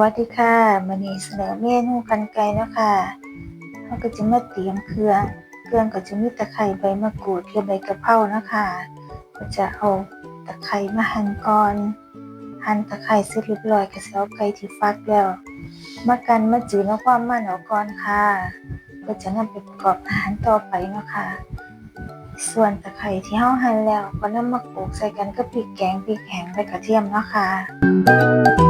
วัสดีค่ะมื้อนี้เสนอเมนูกันไก่นะค่ะเราก็จะมาเตรียมเครื่อง เครื่องก็จะมีตะไคร้ใบมะกรูดและใบกะเพราเนาะค่ะก็จะเอาตะไคร้มาหั่นก่อน หั่นตะไคร้เสร็จเรียบร้อยก็สิเอาไก่ที่ฟักแล้ว มากันมาจืดเอาความมันออกก่อนค่ะ ก็จะนำไปประกอบอาหารต่อไปเนาะค่ะส่วนตะไคร้ที่เฮาหั่นแล้วก็นำมาโขลกใส่กันกับพริกแกงพริกแห้งและกระเทียมเนาะค่ะ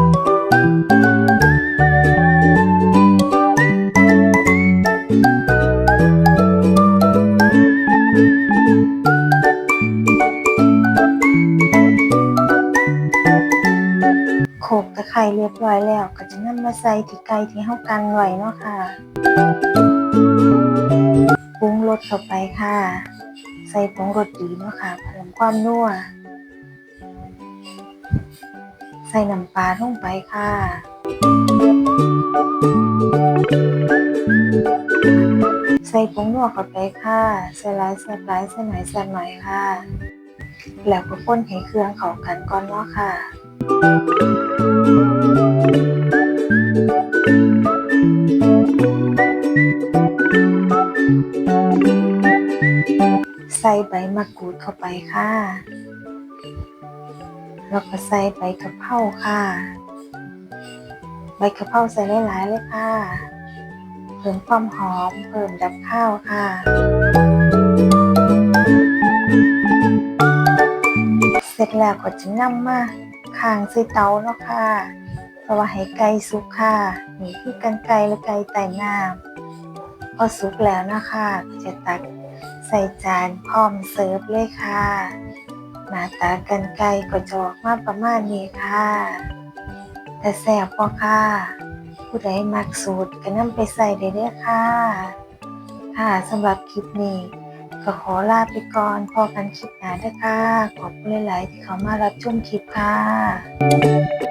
กตะไคร้เรียบร้อยแล้ว ก็จะนำมาใส่ที่ไก่ที่เฮากันไว้เนาะค่ะปรุงรสเข้าไปค่ะ ใส่ผงรสดีเนาะค่ะเพิ่มความนัวใส่น้ำปลาลงไปค่ะใส่ผงนัวเข้าไปค่ะใส่หลายใส่หลายใส่หน่อยใส่หน่อยค่ะ แล้วก็คนให้เครื่องเข้ากันก่อนเนาะค่ะ ใส่ใบมะกรูดเข้าไปค่ะ แล้วก็ใส่ใบกะเพราค่ะ ใบกะเพราใส่หลายๆเลยค่ะ เพิ่มความหอม เพิ่มดับข้าวค่ะเสร็จแล้วก็จะนำมาข้างใส่เตาเนาะค่ะ เพราะว่าให้ไก่สุกค่ะ นี่คือกันไก่และไก่ไต่น้ำพอสุกแล้วนะคะ จะตัก ส่จานพร้อมเสิร์ฟเลยค่ะ หน้าตากันไก่ก็จอกมาประมาณนี้ค่ะ แต่แซ่บพอค่ะ ผู้ใดมักสูตรก็นำไปใส่ได้เลยค่ะ ค่ะสำหรับคลิปนี้ก็ขอลาไปก่อนพอกันคลิปหน้าด้วยค่ะ ขอบคุณหลาย ๆ ที่เขามารับชมคลิปค่ะ